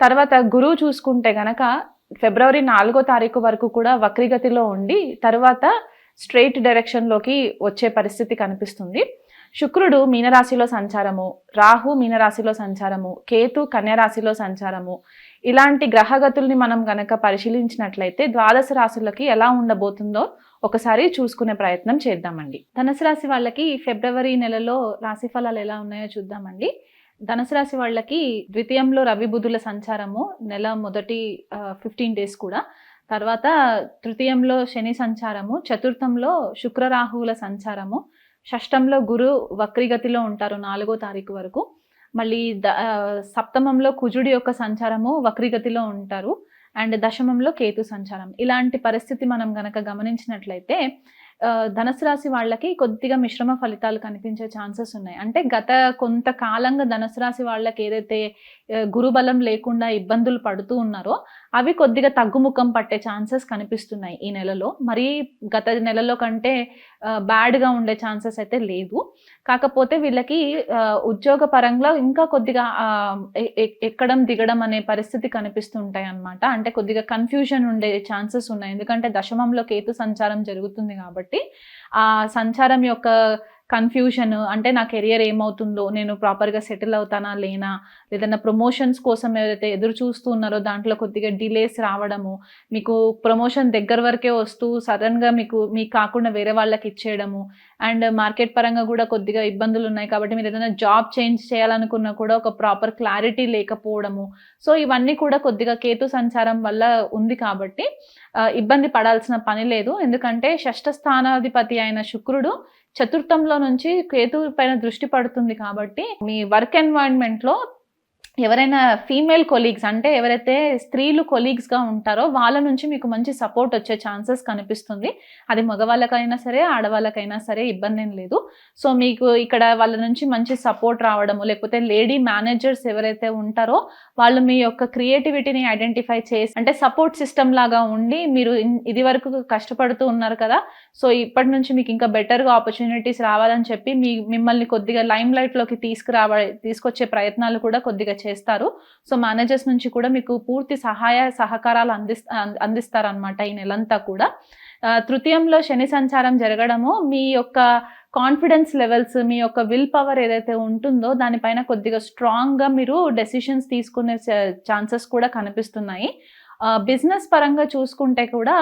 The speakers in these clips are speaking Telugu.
తర్వాత గురువు చూసుకుంటే గనక ఫిబ్రవరి నాలుగో తారీఖు వరకు కూడా వక్రిగతిలో ఉండి తర్వాత స్ట్రెయిట్ డైరెక్షన్లోకి వచ్చే పరిస్థితి కనిపిస్తుంది. శుక్రుడు మీనరాశిలో సంచారము రాహు మీనరాశిలో సంచారము కేతు కన్యరాశిలో సంచారము. ఇలాంటి గ్రహగతుల్ని మనం గనక పరిశీలించినట్లయితే ద్వాదశ రాశులకి ఎలా ఉండబోతుందో ఒకసారి చూసుకునే ప్రయత్నం చేద్దామండి. ధనుసు రాశి వాళ్ళకి ఫిబ్రవరి నెలలో రాశి ఫలాలు ఎలా ఉన్నాయో చూద్దామండి. ధనుసు రాశి వాళ్ళకి ద్వితీయంలో రవి బుధుల సంచారము నెల మొదటి ఫిఫ్టీన్ డేస్ కూడా. తర్వాత తృతీయంలో శని సంచారము చతుర్థంలో శుక్రరాహువుల సంచారము షష్టంలో గురు వక్రిగతిలో ఉంటారు నాలుగో తారీఖు వరకు. మళ్ళీ ద సప్తమంలో కుజుడి యొక్క సంచారము వక్రిగతిలో ఉంటారు. అండ్ దశమంలో కేతు సంచారం. ఇలాంటి పరిస్థితి మనం గనక గమనించినట్లయితే ధనుసు రాశి వాళ్ళకి కొద్దిగా మిశ్రమ ఫలితాలు కనిపించే ఛాన్సెస్ ఉన్నాయి. అంటే గత కొంతకాలంగా ధనుసు రాశి వాళ్ళకి ఏదైతే గురుబలం లేకుండా ఇబ్బందులు పడుతూ ఉన్నారో అవి కొద్దిగా తగ్గుముఖం పట్టే ఛాన్సెస్ కనిపిస్తున్నాయి ఈ నెలలో. మరి గత నెలలో కంటే బ్యాడ్గా ఉండే ఛాన్సెస్ అయితే లేదు. కాకపోతే వీళ్ళకి ఉద్యోగ పరంగా ఇంకా కొద్దిగా ఎక్కడం దిగడం అనే పరిస్థితి కనిపిస్తుంటాయి అన్నమాట అంటే కొద్దిగా కన్ఫ్యూజన్ ఉండే ఛాన్సెస్ ఉన్నాయి. ఎందుకంటే దశమంలో కేతు సంచారం జరుగుతుంది కాబట్టి ఆ సంచారం యొక్క కన్ఫ్యూషన్ అంటే నా కెరియర్ ఏమవుతుందో నేను ప్రాపర్గా సెటిల్ అవుతానా లేనా? లేదన్నా ప్రమోషన్స్ కోసం ఎవరైతే ఎదురు చూస్తూ ఉన్నారో దాంట్లో కొద్దిగా డిలేస్ రావడము మీకు ప్రమోషన్ దగ్గర వరకే వస్తూ సడన్గా మీకు మీకు కాకుండా వేరే వాళ్ళకి ఇచ్చేయడము అండ్ మార్కెట్ పరంగా కూడా కొద్దిగా ఇబ్బందులు ఉన్నాయి కాబట్టి మీరు ఏదైనా జాబ్ చేంజ్ చేయాలనుకున్నా కూడా ఒక ప్రాపర్ క్లారిటీ లేకపోవడము. సో ఇవన్నీ కూడా కొద్దిగా కేతు సంచారం వల్ల ఉంది కాబట్టి ఇబ్బంది పడాల్సిన పని లేదు. ఎందుకంటే షష్ఠ స్థానాధిపతి అయిన శుక్రుడు చతుర్థంలో నుంచి కేతు పైన దృష్టి పడుతుంది కాబట్టి మీ వర్క్ ఎన్వైరన్మెంట్లో ఎవరైనా ఫీమేల్ కొలీగ్స్ అంటే ఎవరైతే స్త్రీలు కొలీగ్స్గా ఉంటారో వాళ్ళ నుంచి మీకు మంచి సపోర్ట్ వచ్చే ఛాన్సెస్ కనిపిస్తుంది. అది మగవాళ్ళకైనా సరే ఆడవాళ్ళకైనా సరే ఇబ్బంది ఏం లేదు. సో మీకు ఇక్కడ వాళ్ళ నుంచి మంచి సపోర్ట్ రావడము లేకపోతే లేడీ మేనేజర్స్ ఎవరైతే ఉంటారో వాళ్ళు మీ యొక్క క్రియేటివిటీని ఐడెంటిఫై చేసి అంటే సపోర్ట్ సిస్టమ్ లాగా ఉండి మీరు ఇది వరకు కష్టపడుతూ ఉన్నారు కదా సో ఇప్పటి నుంచి మీకు ఇంకా బెటర్గా ఆపర్చునిటీస్ రావాలని చెప్పి మీ మిమ్మల్ని కొద్దిగా లైమ్ లైట్లోకి తీసుకురావ తీసుకొచ్చే ప్రయత్నాలు కూడా కొద్దిగా చేస్తారు. సో మేనేజర్స్ నుంచి కూడా మీకు పూర్తి సహాయ సహకారాలు అందిస్తా అందిస్తారనమాట ఈ నెలంతా కూడా. తృతీయంలో శని సంచారం జరగడము మీ యొక్క కాన్ఫిడెన్స్ లెవెల్స్ మీ యొక్క విల్ పవర్ ఏదైతే ఉంటుందో దానిపైన కొద్దిగా స్ట్రాంగ్గా మీరు డెసిషన్స్ తీసుకునే ఛాన్సెస్ కూడా కనిపిస్తున్నాయి. బిజినెస్ పరంగా చూసుకుంటే కూడా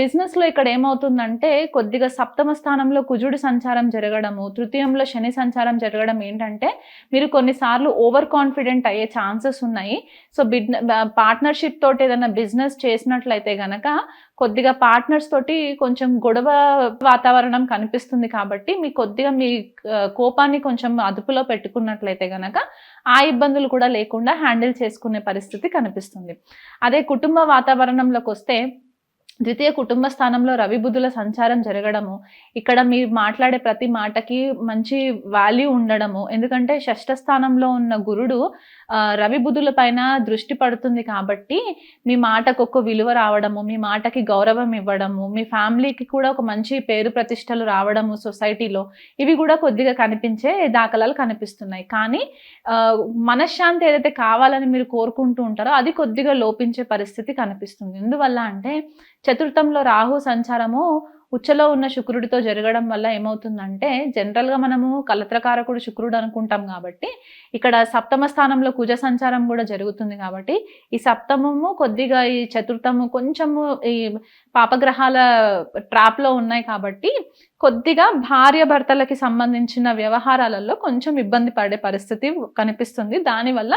బిజినెస్లో ఇక్కడ ఏమవుతుందంటే కొద్దిగా సప్తమ స్థానంలో కుజుడు సంచారం జరగడము తృతీయంలో శని సంచారం జరగడం ఏంటంటే మీరు కొన్నిసార్లు ఓవర్ కాన్ఫిడెంట్ అయ్యే ఛాన్సెస్ ఉన్నాయి. సో బిడ్ పార్ట్నర్షిప్ తోటి ఏదైనా బిజినెస్ చేసినట్లయితే గనక కొద్దిగా పార్ట్నర్స్ తోటి కొంచెం గొడవ వాతావరణం కనిపిస్తుంది కాబట్టి మీ కొద్దిగా మీ కోపాన్ని కొంచెం అదుపులో పెట్టుకున్నట్లయితే గనక ఆ ఇబ్బందులు కూడా లేకుండా హ్యాండిల్ చేసుకునే పరిస్థితి కనిపిస్తుంది. అదే కుటుంబ వాతావరణంలోకి వస్తే ద్వితీయ కుటుంబ స్థానంలో రవి సంచారం జరగడము ఇక్కడ మీరు మాట్లాడే ప్రతి మాటకి మంచి వాల్యూ ఉండడము ఎందుకంటే షష్ఠ స్థానంలో ఉన్న గురుడు ఆ, రవి బుధుల పైన దృష్టి పడుతుంది కాబట్టి మీ మాటకు ఒక విలువ రావడము మీ మాటకి గౌరవం ఇవ్వడము మీ ఫ్యామిలీకి కూడా ఒక మంచి పేరు ప్రతిష్టలు రావడము సొసైటీలో ఇవి కూడా కొద్దిగా కనిపించే దాఖలాలు కనిపిస్తున్నాయి. కానీ మనశ్శాంతి ఏదైతే కావాలని మీరు కోరుకుంటూ ఉంటారో అది కొద్దిగా లోపించే పరిస్థితి కనిపిస్తుంది. ఎందువల్ల అంటే చతుర్థంలో రాహు సంచారము ఉచ్చలో ఉన్న శుక్రుడితో జరగడం వల్ల ఏమవుతుందంటే జనరల్గా మనము కలత్రకారకుడు శుక్రుడు అనుకుంటాం కాబట్టి ఇక్కడ సప్తమ స్థానంలో కుజ సంచారం కూడా జరుగుతుంది కాబట్టి ఈ సప్తమము కొద్దిగా ఈ చతుర్థము కొంచెము ఈ పాపగ్రహాల ట్రాప్లో ఉన్నాయి కాబట్టి కొద్దిగా భార్య భర్తలకి సంబంధించిన వ్యవహారాలలో కొంచెం ఇబ్బంది పడే పరిస్థితి కనిపిస్తుంది. దానివల్ల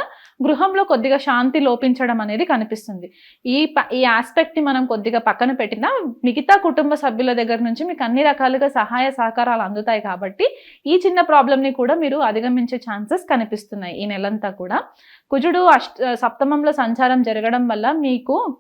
గృహంలో కొద్దిగా శాంతి లోపించడం అనేది కనిపిస్తుంది. ఈ ప- ఈ ఆస్పెక్ట్ని మనం కొద్దిగా పక్కన పెట్టినా మిగతా కుటుంబ సభ్యుల దగ్గర నుంచి మీకు అన్ని రకాలుగా సహాయ సహకారాలు అందుతాయి కాబట్టి ఈ చిన్న ప్రాబ్లమ్ని కూడా మీరు అధిగమించే ఛాన్సెస్ కనిపిస్తున్నాయి ఈ నెలంతా కూడా. కుజుడు అష్ట సప్తమంలో సంచారం జరగడం వల్ల మీకు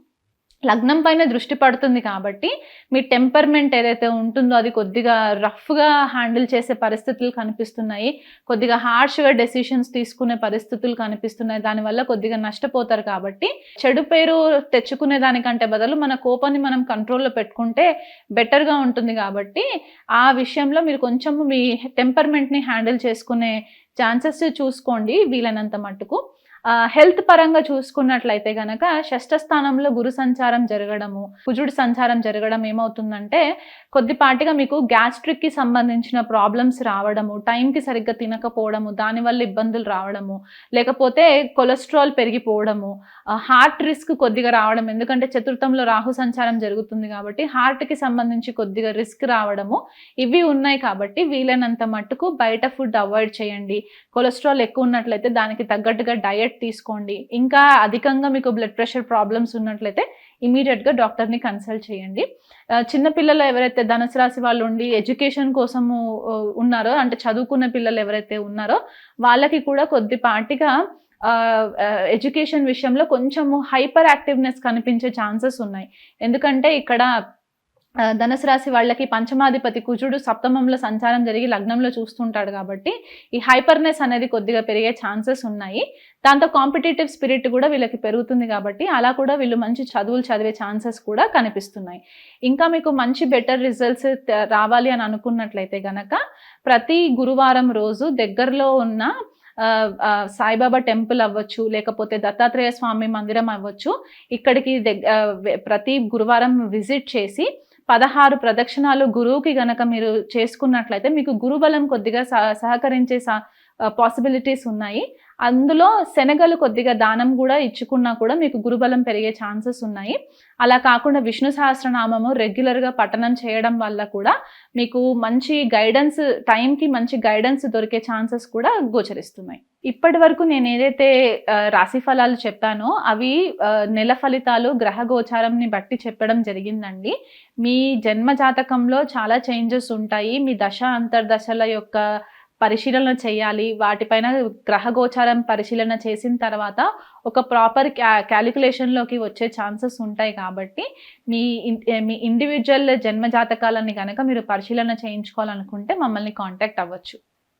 లగ్నం పైన దృష్టి పడుతుంది కాబట్టి మీ టెంపర్మెంట్ ఏదైతే ఉంటుందో అది కొద్దిగా రఫ్గా హ్యాండిల్ చేసే పరిస్థితులు కనిపిస్తున్నాయి. కొద్దిగా హార్ష్గా డెసిషన్స్ తీసుకునే పరిస్థితులు కనిపిస్తున్నాయి. దానివల్ల కొద్దిగా నష్టపోతారు కాబట్టి చెడు పేరు తెచ్చుకునే దానికంటే బదులు మన కోపాన్ని మనం కంట్రోల్లో పెట్టుకుంటే బెటర్గా ఉంటుంది కాబట్టి ఆ విషయంలో మీరు కొంచెం మీ టెంపర్మెంట్ని హ్యాండిల్ చేసుకునే ఛాన్సెస్ చూసుకోండి వీలైనంత మట్టుకు. హెల్త్ పరంగా చూసుకున్నట్లయితే గనక షష్ఠ స్థానంలో గురు సంచారం జరగడము కుజుడి సంచారం జరగడం ఏమవుతుందంటే కొద్దిపాటిగా మీకు గ్యాస్ట్రిక్కి సంబంధించిన ప్రాబ్లమ్స్ రావడము టైంకి సరిగ్గా తినకపోవడము దానివల్ల ఇబ్బందులు రావడము లేకపోతే కొలెస్ట్రాల్ పెరిగిపోవడము హార్ట్ రిస్క్ కొద్దిగా రావడం ఎందుకంటే చతుర్థంలో రాహు సంచారం జరుగుతుంది కాబట్టి హార్ట్కి కి సంబంధించి కొద్దిగా రిస్క్ రావడము ఇవి ఉన్నాయి కాబట్టి వీలైనంత మట్టుకు బయట ఫుడ్ అవాయిడ్ చేయండి. కొలెస్ట్రాల్ ఎక్కువ ఉన్నట్లయితే దానికి తగ్గట్టుగా డయట్ తీసుకోండి. ఇంకా అధికంగా మీకు బ్లడ్ ప్రెషర్ ప్రాబ్లమ్స్ ఉన్నట్లయితే ఇమీడియట్గా డాక్టర్ని కన్సల్ట్ చేయండి. చిన్నపిల్లలు ఎవరైతే ధనుసు రాశి వాళ్ళు ఉండి ఎడ్యుకేషన్ కోసము ఉన్నారో అంటే చదువుకున్న పిల్లలు ఎవరైతే ఉన్నారో వాళ్ళకి కూడా కొద్దిపాటిగా ఎడ్యుకేషన్ విషయంలో కొంచెము హైపర్ యాక్టివ్నెస్ కనిపించే ఛాన్సెస్ ఉన్నాయి. ఎందుకంటే ఇక్కడ ఆ, ధనుసు రాశి వాళ్ళకి పంచమాధిపతి కుజుడు సప్తమంలో సంచారం జరిగి లగ్నంలో చూస్తుంటాడు కాబట్టి ఈ హైపర్నెస్ అనేది కొద్దిగా పెరిగే ఛాన్సెస్ ఉన్నాయి. దాంతో కాంపిటేటివ్ స్పిరిట్ కూడా వీళ్ళకి పెరుగుతుంది కాబట్టి అలా కూడా వీళ్ళు మంచి చదువులు చదివే ఛాన్సెస్ కూడా కనిపిస్తున్నాయి. ఇంకా మీకు మంచి బెటర్ రిజల్ట్స్ రావాలి అని అనుకున్నట్లయితే గనక ప్రతి గురువారం రోజు దగ్గరలో ఉన్న సాయిబాబా టెంపుల్ అవ్వచ్చు లేకపోతే దత్తాత్రేయ స్వామి మందిరం అవ్వచ్చు ఇక్కడికి దగ్గ ప్రతి గురువారం విజిట్ చేసి పదహారు ప్రదక్షిణాలు గురువుకి గనక మీరు చేసుకున్నట్లయితే మీకు గురుబలం కొద్దిగా సహ- సహకరించే పాసిబిలిటీస్ ఉన్నాయి. అందులో శనగలు కొద్దిగా దానం కూడా ఇచ్చుకున్నా కూడా మీకు గురుబలం పెరిగే ఛాన్సెస్ ఉన్నాయి. అలా కాకుండా విష్ణు సహస్రనామము రెగ్యులర్గా పఠనం చేయడం వల్ల కూడా మీకు మంచి గైడెన్స్ టైంకి మంచి గైడెన్స్ దొరికే ఛాన్సెస్ కూడా గోచరిస్తున్నాయి. ఇప్పటి వరకు నేను ఏదైతే రాశి ఫలాలు చెప్పానో అవి నెల ఫలితాలు గ్రహ గోచారంని బట్టి చెప్పడం జరిగిందండి. మీ జన్మ జాతకంలో చాలా చేంజెస్ ఉంటాయి. మీ దశ అంతర్దశల యొక్క పరిశీలన చేయాలి. వాటిపైన గ్రహ గోచారం పరిశీలన చేసిన తర్వాత ఒక ప్రాపర్ క్యా క్యాలిక్యులేషన్లోకి వచ్చే ఛాన్సెస్ ఉంటాయి కాబట్టి మీ మీ ఇండివిజువల్ జన్మ జాతకాలని కనుక మీరు పరిశీలన చేయించుకోవాలనుకుంటే మమ్మల్ని కాంటాక్ట్ అవ్వచ్చు.